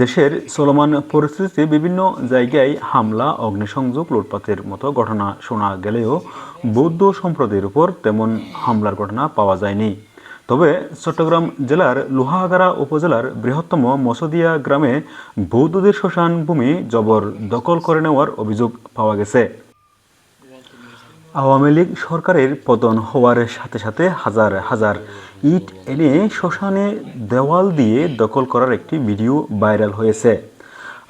দেশের চলমান পরিস্থিতিতে বিভিন্ন জায়গায় হামলা, অগ্নিসংযোগ, লুটপাতের মতো ঘটনা শোনা গেলেও বৌদ্ধ সম্প্রদায়ের উপর তেমন হামলার ঘটনা পাওয়া যায়নি। তবে চট্টগ্রাম জেলার লোহাগাড়া উপজেলার বৃহত্তম মসদিয়া গ্রামে বৌদ্ধদের শ্মশান ভূমি জবর দখল করে নেওয়ার অভিযোগ পাওয়া গেছে। আওয়ামী লীগ সরকারের পতন হওয়ার সাথে সাথে হাজার হাজার ইট এনে শ্মশানে দেওয়াল দিয়ে দখল করার একটি ভিডিও ভাইরাল হয়েছে।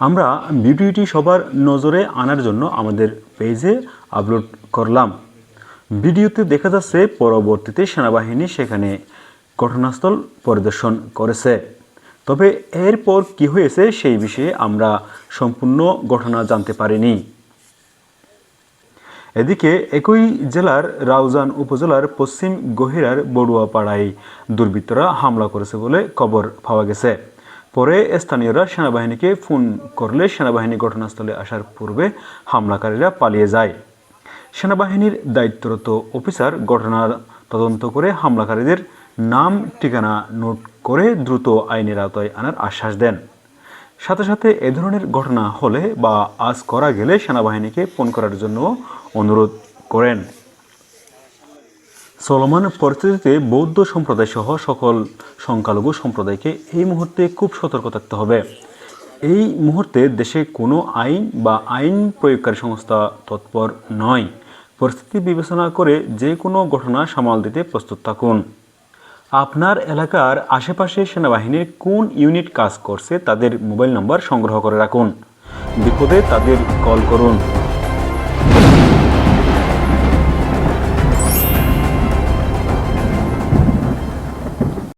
আমরা ভিডিওটি সবার নজরে আনার জন্য আমাদের পেজে আপলোড করলাম। ভিডিওতে দেখা যাচ্ছে, পরবর্তীতে সেনাবাহিনী সেখানে ঘটনাস্থল পরিদর্শন করেছে। তবে এরপর কি হয়েছে সেই বিষয়ে আমরা সম্পূর্ণ ঘটনা জানতে পারিনি। এদিকে একই জেলার রাউজান উপজেলার পশ্চিম গহিরার বড়ুয়াপাড়ায় দুর্বৃত্তরা হামলা করেছে বলে খবর পাওয়া গেছে। পরে স্থানীয়রা সেনাবাহিনীকে ফোন করলে সেনাবাহিনী ঘটনাস্থলে আসার পূর্বে হামলাকারীরা পালিয়ে যায়। সেনাবাহিনীর দায়িত্বরত অফিসার ঘটনার তদন্ত করে হামলাকারীদের নাম, ঠিকানা নোট করে দ্রুত আইনের আওতায় আনার আশ্বাস দেন। সাথে সাথে এ ধরনের ঘটনা হলে বা আজ করা গেলে সেনাবাহিনীকে ফোন করার জন্য অনুরোধ করেন। চলমান পরিস্থিতিতে বৌদ্ধ সম্প্রদায় সহ সকল সংখ্যালঘু সম্প্রদায়কে এই মুহূর্তে খুব সতর্ক থাকতে হবে। এই মুহূর্তে দেশে কোনো আইন বা আইন প্রয়োগকারী সংস্থা তৎপর নয়। পরিস্থিতি বিবেচনা করে যে কোনো ঘটনা সামাল দিতে প্রস্তুত থাকুন। আপনার এলাকার আশেপাশে সেনাবাহিনীর কোন ইউনিট কাজ করছে, তাদের মোবাইল নম্বর সংগ্রহ করে রাখুন। বিপদে তাদের কল করুন।